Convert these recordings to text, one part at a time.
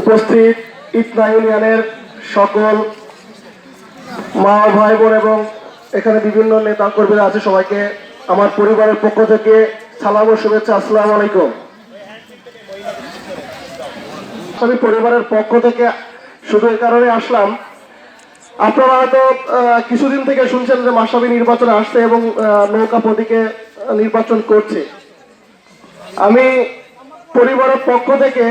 উপস্থিত ইতনা ইউনিয়নের সকল মা ভাই বোন এবং এখানে বিভিন্ন নেতা কর্মীরা আছে, সবাইকে আমার পরিবারের পক্ষ থেকে সালাম ও শুভেচ্ছা, আসসালামু আলাইকুম। আমি পরিবারের পক্ষ থেকে শুধু এই কারণে আসলাম। আপনারা হয়তো কিছুদিন থেকে শুনছেন যে মাসাবি নির্বাচনে আসছে এবং নৌকা প্রতীকে নির্বাচন করছে। আমি পরিবারের পক্ষ থেকে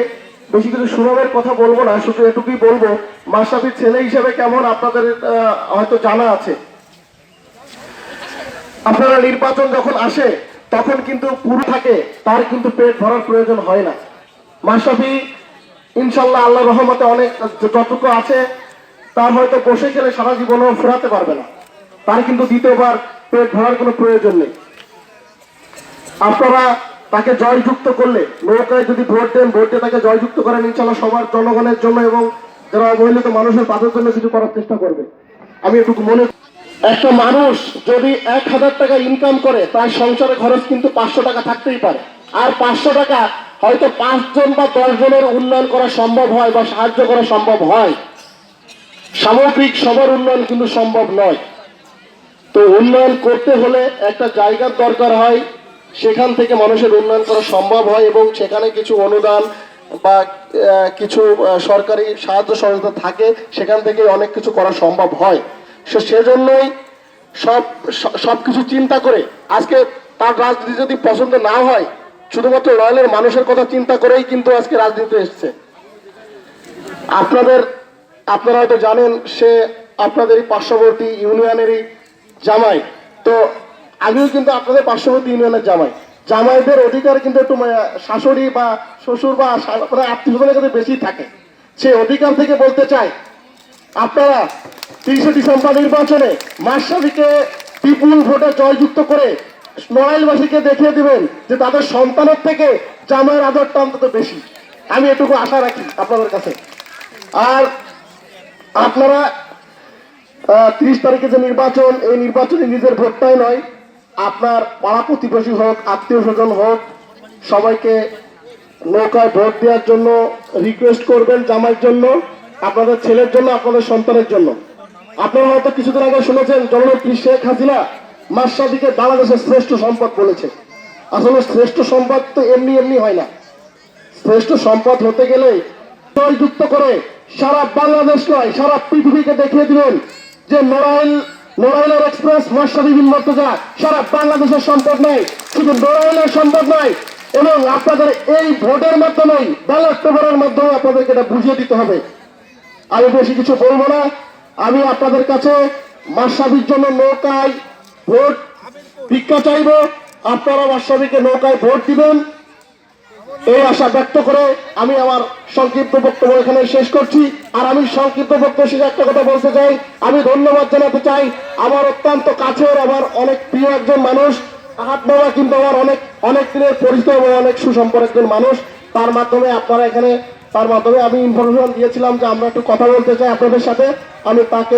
বেশি কিছু সুনামের কথা বলব না, শুধু এটুকুই বলব মাসাবির ছেলে হিসেবে কেমন আপনাদের হয়তো জানা আছে? আপনারা নির্বাচন যখন আসে, তখন কিন্তু পুরো থাকে, তার কিন্তু পেট ভরার প্রয়োজন হয় না। মাসাবি ইনশাল্লাহ আল্লাহ রহমতে অনেক, যতটুকু আছে, তার হয়তো বসে গেলে সারা জীবনও ফেরাতে পারবে না। তার কিন্তু দ্বিতীয়বার পেট ভরার কোনো প্রয়োজন নেই। আপনারা তাকে জয়যুক্ত করলে, নৌকায় যদি ভোট দেন, ভোট দিয়ে তাকে জয়যুক্ত করেন ইনশাল্লাহ সবার জনগণের জন্য এবং যারা অবহেলিত মানুষের তাদের জন্য কিছু করার চেষ্টা করবে। আমি এটুকু মনে একটা মানুষ যদি এক হাজার টাকা ইনকাম করে, তার সংসারে খরচ কিন্তু পাঁচশো টাকা থাকতেই পারে। আর পাঁচশো টাকা হয়তো পাঁচজন বা দশ জনের উন্নয়ন করা সম্ভব হয় বা সাহায্য করা সম্ভব হয়। সামগ্রিক সবার উন্নয়ন কিন্তু সম্ভব নয়। তো উন্নয়ন করতে হলে একটা জায়গার দরকার হয় সেখান থেকে মানুষের উন্নয়ন করা সম্ভব হয় এবং সেখানে কিছু অনুদান বা কিছু সরকারি সাহায্য সহযোগিতা থাকে, সেখান থেকে অনেক কিছু করা সম্ভব হয়। সে, সেজন্যই সব সব কিছু চিন্তা করে, আজকে তার রাজনীতি যদি পছন্দ না হয়, শুধুমাত্র রয়্যালের মানুষের কথা চিন্তা করেই কিন্তু আজকে রাজনীতিতে এসছে। আপনাদের, আপনারা হয়তো জানেন, সে আপনাদেরই পার্শ্ববর্তী ইউনিয়নেরই জামাই। তো আমিও কিন্তু আপনাদের পার্শ্ববর্তী ইউনিয়নের জামাই। জামাইদের অধিকার কিন্তু একটু মানে শাশুড়ি বা শ্বশুর বা মানে আত্মীয়স্বজনের কাছে বেশি থাকে। সে অধিকার থেকে বলতে চাই আপনারা তিরিশে ডিসেম্বর নির্বাচনে মাসাবিকে বিপুল ভোটে জয়যুক্ত করে নড়াইলবাসীকে দেখিয়ে দিবেন যে তাদের সন্তানের থেকে জামাইয়ের আদরটা অন্তত বেশি। আমি এটুকু আশা রাখি আপনাদের কাছে। আর আপনারা তিরিশ তারিখে যে নির্বাচন, এই নির্বাচনে নিজের ভোটটাই নয় আপনার পাড়া প্রতিবেশী হোক, আত্মীয় স্বজন হোক, সবাইকে নৌকায় ভোট দেওয়ার জন্য রিকোয়েস্ট করবেন জামাইয়ের জন্য, আপনাদের ছেলের জন্য, আপনাদের সন্তানের জন্য। আপনারা হয়তো কিছুদিন আগে শুনেছেন, জননেত্রী শেখ হাসিনা মাসাদিকে বাংলাদেশের শ্রেষ্ঠ সম্পদ বলেছে। আসলে শ্রেষ্ঠ সম্পদ তো এমনি এমনি হয় না। শ্রেষ্ঠ সম্পদ হতে গেলে যুক্ত করে সারা বাংলাদেশ নয়, সারা পৃথিবীকে দেখিয়ে দিবেন যে নড়াইল নড়াইলের এক্সপ্রেস বিন মর্তজা সারা বাংলাদেশের সম্পদ নয় শুধু নড়াইলের সম্পদ নয়, এবং আপনাদের এই ভোটের মাধ্যমেই ব্যালট পেপারের মাধ্যমে আপনাদেরকে এটা বুঝিয়ে দিতে হবে। আমি বেশি কিছু বলব না। আমি আপনাদের কাছে মাসাবির জন্য নৌকায় ভোট ভিক্ষা চাইব। আপনারা মাসাবিকে নৌকায় ভোট দিবেন। এই আশা ব্যক্ত করে আমি আমার সংক্ষিপ্ত বক্তব্য এখানে শেষ করছি। আর আমি সংক্ষিপ্ত বক্তব্য শেষে একটা কথা বলতে চাই। আমি ধন্যবাদ জানাতে চাই আমার অত্যন্ত কাছের, আমার অনেক প্রিয় একজন মানুষ, আহাত বাবা কিন্তু আমার অনেক অনেক দিনের পরিচিত এবং অনেক সুসম্পর্ক একজন মানুষ। তার মাধ্যমে আপনারা এখানে, তার মাধ্যমে আমি ইনফরমেশন দিয়েছিলাম যে আমরা একটু কথা বলতে চাই আপনাদের সাথে। আমি তাকে